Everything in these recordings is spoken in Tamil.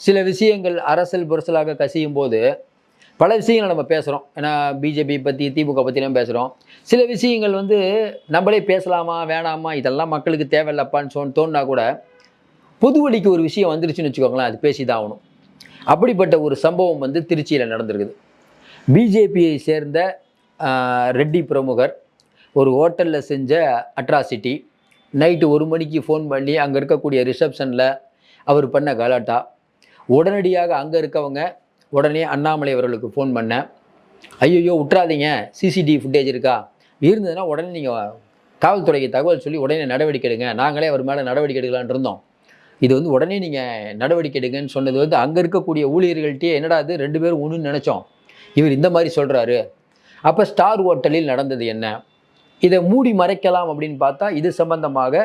சில விஷயங்கள் அரசல் புரசலாக கசியும் போது பல விஷயங்கள் நம்ம பேசுகிறோம் ஏன்னா பிஜேபி பற்றி திமுக பற்றிலாம் பேசுகிறோம் சில விஷயங்கள் வந்து நம்மளே பேசலாமா வேணாமா இதெல்லாம் மக்களுக்கு தேவையில்லப்பான்னு சொன் தோணுனா கூட பொதுவழிக்கு ஒரு விஷயம் வந்துருச்சுன்னு வச்சுக்கோங்களேன் அது பேசி தான் ஆகணும். அப்படிப்பட்ட ஒரு சம்பவம் வந்து திருச்சியில் நடந்திருக்குது. பிஜேபியை சேர்ந்த ரெட்டி பிரமுகர் ஒரு ஹோட்டலில் செஞ்ச அட்ராசிட்டி நைட்டு ஒரு மணிக்கு ஃபோன் பண்ணி அங்கே இருக்கக்கூடிய ரிசப்ஷனில் அவர் பண்ண கலாட்டா உடனடியாக அங்கே இருக்கவங்க உடனே அண்ணாமலை அவர்களுக்கு ஃபோன் பண்ணேன் ஐயோ விட்றாதீங்க சிசிடிவி ஃபுட்டேஜ் இருக்கா? இருந்ததுன்னா உடனே நீங்கள் காவல்துறைக்கு தகவல் சொல்லி உடனே நடவடிக்கை எடுங்க. நாங்களே அவர் மேலே நடவடிக்கை எடுக்கலான்னு இருந்தோம். இது வந்து உடனே நீங்கள் நடவடிக்கை எடுங்கன்னு சொன்னது வந்து அங்கே இருக்கக்கூடிய ஊழியர்கள்ட்டே என்னடா இது ரெண்டு பேரும் ஒன்றுன்னு நினச்சோம். இவர் இந்த மாதிரி சொல்கிறாரு அப்போ ஸ்டார் ஹோட்டலில் நடந்தது என்ன? இதை மூடி மறைக்கலாம் அப்படின்னு பார்த்தா இது சம்பந்தமாக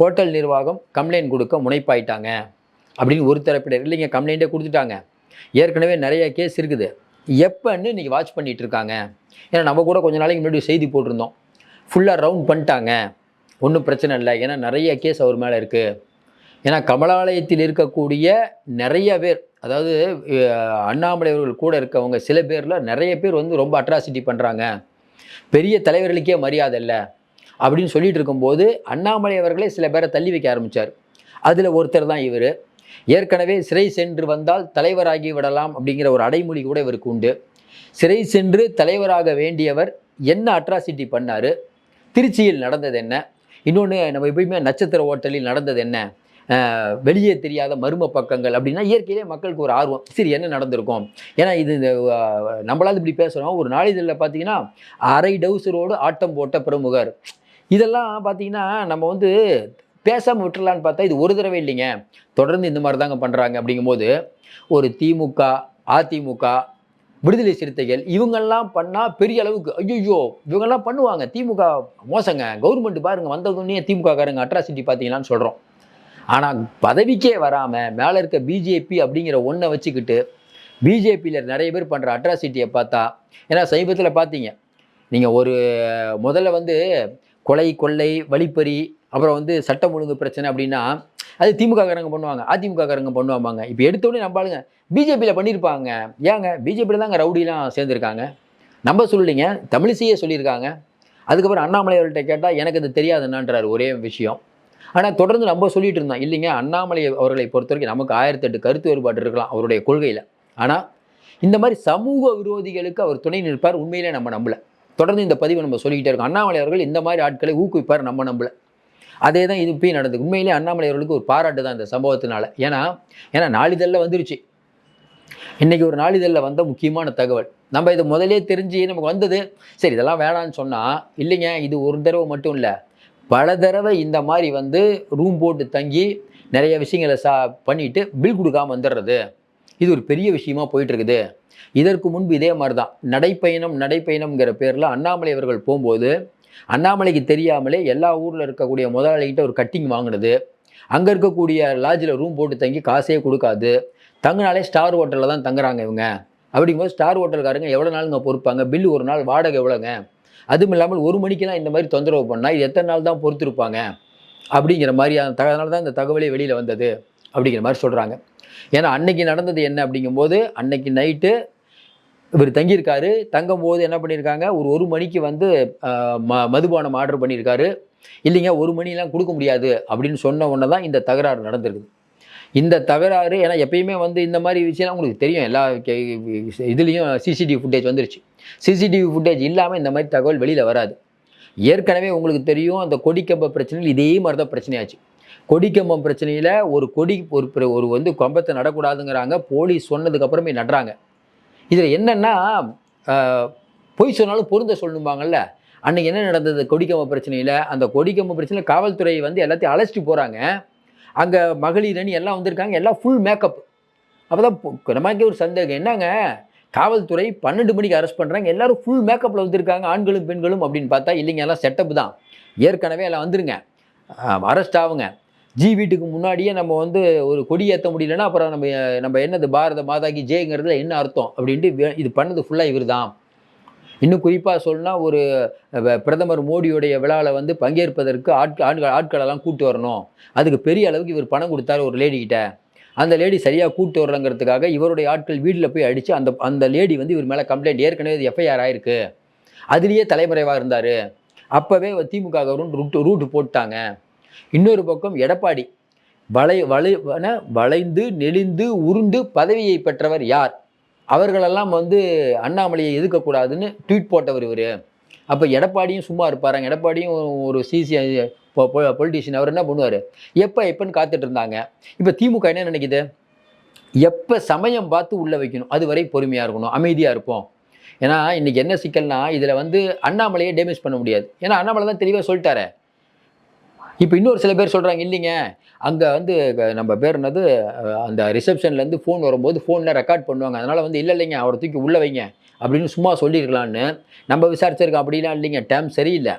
ஹோட்டல் நிர்வாகம் கம்ப்ளைண்ட் கொடுக்க முனைப்பாயிட்டாங்க. அப்படின்னு ஒரு தரப்பினர் இல்லைங்க கம்ப்ளைண்ட்டே கொடுத்துட்டாங்க. ஏற்கனவே நிறைய கேஸ் இருக்குது. எப்போன்னு இன்றைக்கி வாட்ச் பண்ணிகிட்டு இருக்காங்க. ஏன்னா நம்ம கூட கொஞ்ச நாளைக்கு முன்னாடி செய்தி போட்டிருந்தோம். ஃபுல்லாக ரவுண்ட் பண்ணிட்டாங்க. ஒன்றும் பிரச்சனை இல்லை. ஏன்னா நிறைய கேஸ் அவர் மேலே இருக்குது ஏன்னா கமலாலயத்தில் இருக்கக்கூடிய நிறைய பேர் அதாவது அண்ணாமலையவர்கள் அண்ணாமலை அவர்கள் கூட இருக்கவங்க சில பேரில் நிறைய பேர் வந்து ரொம்ப அட்ராசிட்டி பண்ணுறாங்க பெரிய தலைவர்களுக்கே மரியாதை இல்லை. அப்படின்னு சொல்லிட்டு இருக்கும்போது அண்ணாமலை அவர்களே சில பேரை தள்ளி வைக்க ஆரம்பித்தார் அதில் ஒருத்தர் தான் இவர். ஏற்கனவே சிறை சென்று வந்தால் தலைவராகி விடலாம் அப்படிங்கிற ஒரு அடைமொழி கூட இவருக்கு உண்டு. சிறை சென்று தலைவராக வேண்டியவர் என்ன அட்ராசிட்டி பண்ணார்? திருச்சியில் நடந்தது என்ன? இன்னொன்று நம்ம எப்பயுமே நட்சத்திர ஹோட்டலில் நடந்தது என்ன? வெளியே தெரியாத மர்ம பக்கங்கள் அப்படின்னா இயற்கையிலே மக்களுக்கு ஒரு ஆர்வம். சரி என்ன நடந்திருக்கும்? ஏன்னா இது இந்த இப்படி பேசுகிறோம் ஒரு நாளிதழில் பார்த்தீங்கன்னா அரை டவுசரோடு ஆட்டம் போட்ட பிரமுகர். இதெல்லாம் பார்த்தீங்கன்னா நம்ம வந்து பேசாமல் விட்டுறலான்னு பார்த்தா இது ஒரு தடவை இல்லைங்க. தொடர்ந்து இந்த மாதிரி தாங்க பண்ணுறாங்க அப்படிங்கும்போது ஒரு திமுக அதிமுக விடுதலை சிறுத்தைகள் இவங்கெல்லாம் பண்ணால் பெரிய அளவுக்கு ஐயோ இவங்கெல்லாம் பண்ணுவாங்க. திமுக மோசங்க. கவர்மெண்ட் பாருங்க வந்ததுன்னே திமுக காரங்க அட்ராசிட்டி பார்த்தீங்களான்னு சொல்கிறோம் ஆனால் பதவிக்கே வராமல் மேலே இருக்க பிஜேபி அப்படிங்கிற ஒன்றை வச்சுக்கிட்டு பிஜேபியில் நிறைய பேர் பண்ணுற அட்ராசிட்டியை பார்த்தா ஏன்னா சமீபத்தில் பார்த்தீங்க. நீங்கள் ஒரு முதல்ல வந்து கொலை கொள்ளை வழிப்பறி அப்புறம் வந்து சட்டம் ஒழுங்கு பிரச்சனை அப்படின்னா அது திமுககாரங்க பண்ணுவாங்க அதிமுக காரங்க பண்ணுவாங்க. இப்போ எடுத்தோடனே நம்பாளுங்க பிஜேபியில் பண்ணியிருப்பாங்க ஏங்க பிஜேபியில் தாங்க ரவுடிலாம் சேர்ந்துருக்காங்க. நம்ம சொல்லலைங்க தமிழிசையே சொல்லியிருக்காங்க. அதுக்கப்புறம் அண்ணாமலை அவர்கிட்ட கேட்டால் எனக்கு அது தெரியாதுன்னான்றார் ஒரே விஷயம். ஆனால் தொடர்ந்து நம்ம சொல்லிட்டு இருந்தோம் இல்லைங்க அண்ணாமலை அவர்களை பொறுத்த வரைக்கும் நமக்கு ஆயிரத்தி எட்டு கருத்து வேறுபாடு இருக்கலாம் அவருடைய கொள்கையில். ஆனால் இந்த மாதிரி சமூக விரோதிகளுக்கு அவர் துணை நிற்பார் உண்மையிலே நம்ம நம்பலை. தொடர்ந்து இந்த பதிவை நம்ம சொல்லிக்கிட்டே இருக்கோம். அண்ணாமலை அவர்கள் இந்த மாதிரி ஆட்களை ஊக்குவிப்பார் நம்ம நம்பலை. அதே தான் இது இப்பயும் நடந்தது உண்மையிலே அண்ணாமலை அவர்களுக்கு ஒரு பாராட்டு தான் இந்த சம்பவத்தினால. ஏன்னா ஏன்னா நாளிதழில் வந்துருச்சு. இன்றைக்கி ஒரு நாளிதழில் வந்த முக்கியமான தகவல். நம்ம இது முதலே தெரிஞ்சு நமக்கு வந்தது சரி இதெல்லாம் வேணான்னு சொன்னால் இல்லைங்க இது ஒரு தடவை மட்டும் இல்லை. பல தடவை இந்த மாதிரி வந்து ரூம் போட்டு தங்கி நிறைய விஷயங்களை சா பண்ணிட்டு பில் கொடுக்காம வந்துடுறது. இது ஒரு பெரிய விஷயமா போயிட்டுருக்குது. இதற்கு முன்பு இதே மாதிரி தான் நடைப்பயணம் நடைப்பயணம்ங்கிற பேரில் அண்ணாமலை அவர்கள் போகும்போது அண்ணாமலைக்கு தெரியாமலே எல்லா ஊரில் இருக்கக்கூடிய முதலாளிகிட்ட ஒரு கட்டிங் வாங்கினது. அங்கே இருக்கக்கூடிய லாட்ஜில் ரூம் போட்டு தங்கி காசே கொடுக்காது. தங்கினாலே ஸ்டார் ஹோட்டலில் தான் தங்குறாங்க இவங்க. அப்படிங்கும்போது ஸ்டார் ஹோட்டல்காரங்க எவ்வளோ நாளுங்க பொறுப்பாங்க? பில்லு ஒரு நாள் வாடகை எவ்வளோங்க அதுவும் இல்லாமல் ஒரு மணிக்கெலாம் இந்த மாதிரி தொந்தரவு பண்ணால் இது எத்தனை நாள் தான் பொறுத்திருப்பாங்க? அப்படிங்கிற மாதிரி அதனால தான் இந்த தகவலே வெளியில் வந்தது. அப்படிங்கிற மாதிரி சொல்கிறாங்க ஏன்னா அன்னைக்கு நடந்தது என்ன அப்படிங்கும்போது அன்னைக்கு நைட்டு இவர் தங்கியிருக்காரு. தங்கும்போது என்ன பண்ணியிருக்காங்க? ஒரு ஒரு மணிக்கு வந்து ம மதுபானம் ஆர்டர் பண்ணியிருக்காரு. இல்லைங்க ஒரு மணிலாம் கொடுக்க முடியாது அப்படின்னு சொன்ன உடனே தான் இந்த தகராறு நடந்திருக்குது. இந்த தகராறு ஏன்னா எப்பயுமே வந்து இந்த மாதிரி விஷயம்லாம் உங்களுக்கு தெரியும். எல்லா இதுலேயும் சிசிடிவி ஃபுட்டேஜ் வந்துருச்சு. சிசிடிவி ஃபுட்டேஜ் இல்லாமல் இந்த மாதிரி தகவல் வெளியில் வராது. ஏற்கனவே உங்களுக்கு தெரியும் அந்த கொடிக்கம்ப பிரச்சனையில் இதே மாதிரி தான் பிரச்சனையாச்சு. கொடிக்கம்பம் பிரச்சனையில் ஒரு கொடி ஒரு ஒரு வந்து கம்பத்தை நடக்கூடாதுங்கிறாங்க. போலீஸ் சொன்னதுக்கப்புறமே நடுறாங்க. இதில் என்னென்னா பொய் சொன்னாலும் பொருந்த சொல்லணும்பாங்கல்ல? அன்றைக்கி என்ன நடந்தது? கொடிக்கம்ப பிரச்சனையில் அந்த கொடிக்கம்ப பிரச்சனையில் காவல்துறை வந்து எல்லாத்தையும் அழைச்சிட்டு போகிறாங்க அங்கே மகளிர் அணி எல்லாம் வந்திருக்காங்க. எல்லாம் ஃபுல் மேக்கப் அப்போ தான் நமக்கே ஒரு சந்தேகம். என்னங்க? காவல்துறை பன்னெண்டு மணிக்கு அரெஸ்ட் பண்ணுறாங்க எல்லோரும் ஃபுல் மேக்கப்பில் வந்திருக்காங்க. ஆண்களும் பெண்களும் அப்படின்னு பார்த்தா இல்லைங்க எல்லாம் செட்டப் தான். ஏற்கனவே எல்லாம் வந்துருங்க. அரெஸ்ட் ஆகுங்க ஜி வீட்டுக்கு முன்னாடியே நம்ம வந்து ஒரு கொடி ஏற்ற முடியலன்னா அப்புறம் நம்ம நம்ம என்னது பாரத மாதாக்கு ஜெயங்கிறதுல என்ன அர்த்தம் அப்படின்ட்டு இது பண்ணது ஃபுல்லாக இவர் தான் இன்னும் குறிப்பாக சொல்லணும்னா ஒரு பிரதமர் மோடியுடைய விழாவில் வந்து பங்கேற்பதற்கு ஆட்கள் ஆட்கள் ஆட்களெல்லாம் கூட்டு வரணும். அதுக்கு பெரிய அளவுக்கு இவர் பணம் கொடுத்தாரு ஒரு லேடி அந்த லேடி சரியாக கூட்டு வரலங்கிறதுக்காக இவருடைய ஆட்கள் வீட்டில் போய் அடித்து அந்த அந்த லேடி வந்து இவர் மேலே கம்ப்ளைண்ட் ஏற்கனவே எஃப்ஐஆர் ஆயிருக்கு. அதுலேயே தலைமறைவாக இருந்தார். அப்போவே திமுக கவர்மெண்ட் ரூட்டு ரூட்டு போட்டாங்க. இன்னொரு பக்கம் எடப்பாடி. வளை வளைவன வளைந்து நெளிந்து உருண்டு பதவியை பெற்றவர் யார்? அவர்களெல்லாம் வந்து அண்ணாமலையை எதுக்கக்கூடாதுன்னு ட்வீட் போட்டவர் இவர். அப்போ எடப்பாடியும் சும்மா இருப்பாராங்க. எடப்பாடியும் ஒரு சிசி பொலிட்டீஷியன் அவர் என்ன பண்ணுவார்? எப்போ எப்போன்னு காத்துட்டு இருந்தாங்க. இப்போ திமுக என்ன நினைக்குது? எப்போ சமயம் பார்த்து உள்ளே வைக்கணும்? அது வரை பொறுமையாக இருக்கணும். அமைதியாக இருப்போம். ஏன்னா இன்றைக்கி என்ன சிக்கல்னா இதில் வந்து அண்ணாமலையை டேமேஜ் பண்ண முடியாது. ஏன்னா அண்ணாமலை தான் தெளிவாக சொல்லிட்டாரு. இப்போ இன்னொரு சில பேர் சொல்கிறாங்க இல்லைங்க. அங்கே வந்து நம்ம பேர் என்னது? அந்த ரிசப்ஷன்லேருந்து ஃபோன் வரும்போது ஃபோனில் ரெக்கார்ட் பண்ணுவாங்க. அதனால் வந்து இல்லை இல்லைங்க அவரை தூக்கி உள்ளே வைங்க அப்படின்னு சும்மா சொல்லியிருக்கலான்னு நம்ம விசாரிச்சிருக்கோம். அப்படிலாம் இல்லைங்க டேம் சரியில்லை.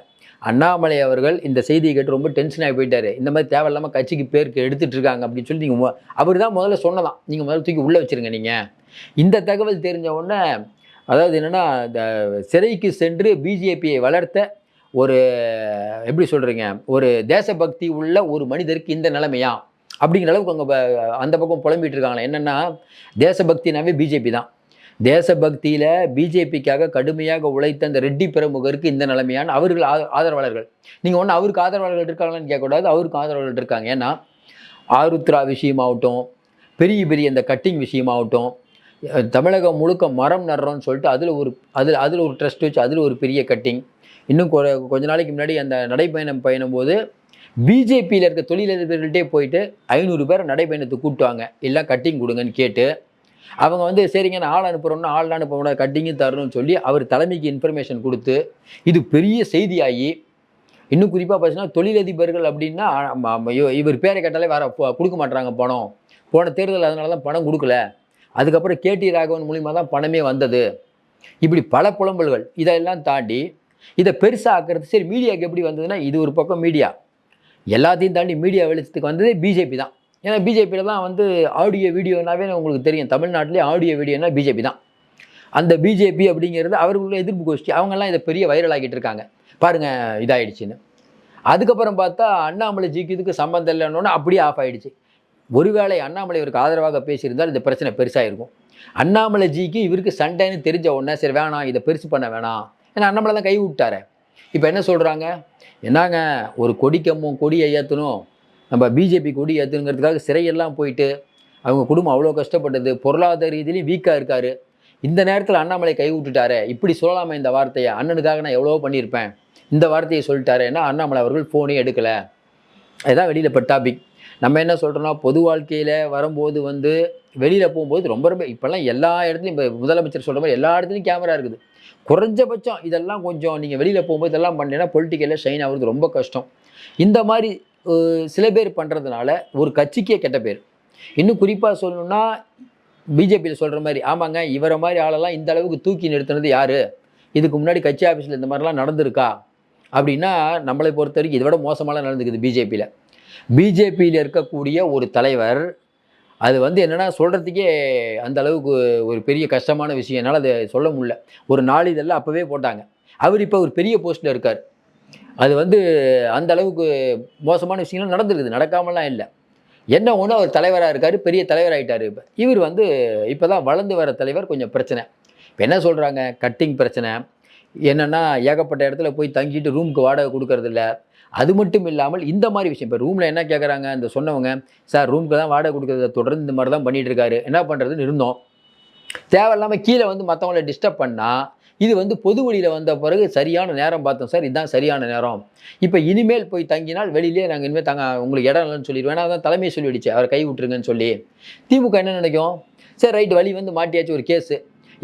அண்ணாமலை அவர்கள் இந்த செய்தியை கேட்டு ரொம்ப டென்ஷன் ஆகி போயிட்டார். இந்த மாதிரி தேவையில்லாமல் கட்சிக்கு பேருக்கு எடுத்துகிட்டு இருக்காங்க அப்படின்னு சொல்லி நீங்கள் அவர் தான் முதல்ல சொன்னதான். நீங்கள் முதல்ல தூக்கி உள்ளே வச்சுருங்க நீங்கள் இந்த தகவல் தெரிஞ்ச உடனே அதாவது என்னென்னா இந்த சிறைக்கு சென்று பிஜேபியை வளர்த்த ஒரு எப்படி சொல்கிறீங்க ஒரு தேசபக்தி உள்ள ஒரு மனிதருக்கு இந்த நிலைமையா? அப்படிங்கிற அளவுக்கு அங்கே அந்த பக்கம் புலம்பிகிட்டு இருக்காங்களே. என்னென்னா தேசபக்தினாவே பிஜேபி தான். தேசபக்தியில் பிஜேபிக்காக கடுமையாக உழைத்த அந்த ரெட்டி பிரமுகருக்கு இந்த நிலைமையான அவர்கள் ஆத- ஆதரவாளர்கள். நீங்கள் ஒன்று அவருக்கு ஆதரவாளர்கள் இருக்காங்களான்னு கேட்கக்கூடாது அவருக்கு ஆதரவாளர்கள் இருக்காங்க. ஏன்னா ஆருத்ரா விஷயமாகட்டும் பெரிய பெரிய இந்த கட்டிங் விஷயமாகட்டும் தமிழகம் முழுக்க மரம் நடுறோன்னு சொல்லிட்டு அதில் ஒரு அதில் அதில் ஒரு ட்ரஸ்ட் வச்சு அதில் ஒரு பெரிய கட்டிங். இன்னும் கொ- கொஞ்ச நாளைக்கு முன்னாடி அந்த நடைப்பயணம் பயணம் போது பிஜேபியில் இருக்க தொழிலதிபர்கள்ட்டே போயிட்டு ஐநூறு பேர் நடைப்பயணத்துக்கு கூப்பிட்டுவாங்க எல்லாம் கட்டிங் கொடுங்கன்னு கேட்டு அவங்க வந்து சரிங்க நான் ஆள் அனுப்புகிறோம்னா ஆள் அனுப்ப கட்டிங்கு கட்டிங்கும் தரணும்னு சொல்லி அவர் தலைமைக்கு இன்ஃபர்மேஷன் கொடுத்து இது பெரிய செய்தியாகி இன்னும் குறிப்பாக பார்த்தீங்கன்னா தொழிலதிபர்கள் அப்படின்னா இவர் பேரை கேட்டாலே வர கொடுக்க மாட்டுறாங்க பணம். போன தேர்தல் அதனால தான் பணம் கொடுக்கல. அதுக்கப்புறம் கேடி ராகவன் மூலிமா தான் பணமே வந்தது. இப்படி பல புலம்பல்கள். இதெல்லாம் தாண்டி இதை பெருசாக ஆக்குறது சரி மீடியாவுக்கு எப்படி வந்ததுன்னா இது ஒரு பக்கம் மீடியா. எல்லாத்தையும் தாண்டி மீடியா வெளிச்சத்துக்கு வந்ததே பிஜேபி தான். ஏன்னா பிஜேபியில் தான் வந்து ஆடியோ வீடியோனாவே உங்களுக்கு தெரியும். தமிழ்நாட்டிலே ஆடியோ வீடியோனா பிஜேபி தான். அந்த பிஜேபி அப்படிங்கிறது அவர்களுடைய எதிர்ப்பு கோஷ்டி. அவங்கெல்லாம் இதை பெரிய வைரல் ஆகிட்டு இருக்காங்க. பாருங்கள் இதாயிடுச்சுன்னு. அதுக்கப்புறம் பார்த்தா அண்ணாமலை ஜிக்கு இதுக்கு சம்மந்தம் இல்லைன்னு அப்படியே ஆஃப் ஆகிடுச்சு ஒருவேளை அண்ணாமலை இவருக்கு ஆதரவாக பேசியிருந்தால் இந்த பிரச்சனை பெருசாக இருக்கும் அண்ணாமலை ஜிக்கு இவருக்கு சண்டைன்னு தெரிஞ்ச உடனே சரி வேணாம் இதை பெருசு பண்ண வேணாம். ஏன்னா அண்ணாமலை தான் கை விட்டாரு. இப்போ என்ன சொல்கிறாங்க என்னங்க ஒரு கொடிக்கம்பம் கொடியை ஏற்றணும் நம்ம பிஜேபி கொடி ஏற்றுங்கிறதுக்காக சிறையெல்லாம் போயிட்டு அவங்க குடும்பம் அவ்வளோ கஷ்டப்பட்டது பொருளாதார ரீதியிலையும் வீக்காக இருக்கார். இந்த நேரத்தில் அண்ணாமலை கை விட்டுட்டாரே. இப்படி சொல்லலாமா இந்த வார்த்தையை. அண்ணனுக்காக நான் எவ்வளோ பண்ணியிருப்பேன். இந்த வார்த்தையை சொல்லிட்டாரு. ஏன்னா அண்ணாமலை அவர்கள் ஃபோனே எடுக்கலை. அதுதான் வெளியில் இப்போ டாபிக் நம்ம என்ன சொல்கிறோம்னா பொது வாழ்க்கையில் வரும்போது வந்து வெளியில் போகும்போது ரொம்ப ரொம்ப இப்போல்லாம் எல்லா இடத்துலையும் இப்போ முதலமைச்சர் சொல்கிற மாதிரி எல்லா இடத்துலையும் கேமரா இருக்குது. குறைஞ்சபட்சம் இதெல்லாம் கொஞ்சம் நீங்கள் வெளியில் போகும்போது இதெல்லாம் பண்ணீங்கன்னா பொலிட்டிக்கலில் ஷைன் ஆகுறது ரொம்ப கஷ்டம். இந்த மாதிரி சில பேர் பண்ணுறதுனால ஒரு கட்சிக்கே கெட்ட பேர். இன்னும் குறிப்பாக சொல்லணும்னா பிஜேபியில் சொல்கிற மாதிரி ஆமாங்க இவரை மாதிரி ஆளெல்லாம் இந்த அளவுக்கு தூக்கி நிறுத்தினது யார்? இதுக்கு முன்னாடி கட்சி ஆஃபீஸில் இந்த மாதிரிலாம் நடந்திருக்கா? அப்படின்னா நம்மளை பொறுத்த வரைக்கும் இதை விட மோசமாலாம் நடந்துக்குது பிஜேபியில் பிஜேபியில் இருக்கக்கூடிய ஒரு தலைவர் அது வந்து என்னென்னா சொல்கிறதுக்கே அந்த அளவுக்கு ஒரு பெரிய கஷ்டமான விஷயம். என்னால் அதை சொல்ல முடியல. ஒரு நாளிதழில் அப்போவே போட்டாங்க. அவர் இப்போ ஒரு பெரிய போஸ்ட்டில் இருக்கார். அது வந்து அந்த அளவுக்கு மோசமான விஷயங்கள் நடந்திருக்குது. நடக்காமலாம் இல்லை. என்ன ஒன்று அவர் தலைவராக இருக்கார் பெரிய தலைவராகிட்டார் இப்போ. இவர் வந்து இப்போ தான் வளர்ந்து வர தலைவர் கொஞ்சம் பிரச்சனை. இப்போ என்ன சொல்கிறாங்க கட்டிங் பிரச்சனை. என்னென்னா ஏகப்பட்ட இடத்துல போய் தங்கிட்டு ரூமுக்கு வாடகை கொடுக்கறதில்ல. அது மட்டும் இல்லாமல் இந்த மாதிரி விஷயம். இப்போ ரூமில் என்ன கேட்குறாங்க அந்த சொன்னவங்க சார் ரூமுக்கு தான் வாடகை கொடுக்குறத தொடர்ந்து இந்த மாதிரி தான் பண்ணிட்டு இருக்காரு என்ன பண்ணுறதுன்னு இருந்தோம். தேவையில்லாமல் கீழே வந்து மற்றவங்கள டிஸ்டர்ப் பண்ணால் இது வந்து பொது வழியில் வந்த பிறகு சரியான நேரம் பார்த்தோம். சார் இதுதான் சரியான நேரம். இப்போ இனிமேல் போய் தங்கினால் வெளியிலே நாங்கள் இனிமேல் தாங்க உங்களுக்கு இடம் இல்லைன்னு சொல்லிடுவோம் ஏன்னா தான் தலைமையை சொல்லிடுச்சு. அவரை கை விட்டுருங்கன்னு சொல்லி. திமுக என்ன நினைக்கும்? சரி ரைட் வழி வந்து மாட்டியாச்சு ஒரு கேஸு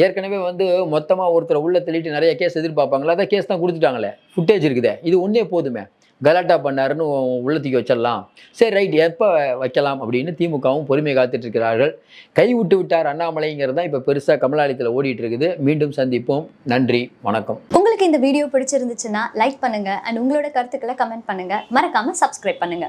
ஏற்கனவே வந்து மொத்தமாக ஒருத்தரை உள்ள தள்ளிட்டு நிறைய கேஸ் எதிர்பார்ப்பாங்களா? அதான் கேஸ் தான் கொடுத்துட்டாங்களே. ஃபுட்டேஜ் இருக்குதே. இது ஒன்றே போதுமே. கலாட்டா பண்ணாருன்னு உள்ளத்துக்கு வச்சிடலாம். சரி ரைட் எப்போ வைக்கலாம் அப்படின்னு திமுகவும் பொறுமை காத்துட்ருக்கிறார்கள் கை விட்டு விட்டார் அண்ணாமலைங்கிறது தான் இப்போ பெருசாக கமலாலயத்தில் ஓடிட்டு இருக்குது. மீண்டும் சந்திப்போம். நன்றி வணக்கம். உங்களுக்கு இந்த வீடியோ பிடிச்சிருந்துச்சுன்னா லைக் பண்ணுங்க. அண்ட் உங்களோட கருத்துக்களை கமெண்ட் பண்ணுங்கள் மறக்காமல் சப்ஸ்கிரைப் பண்ணுங்கள்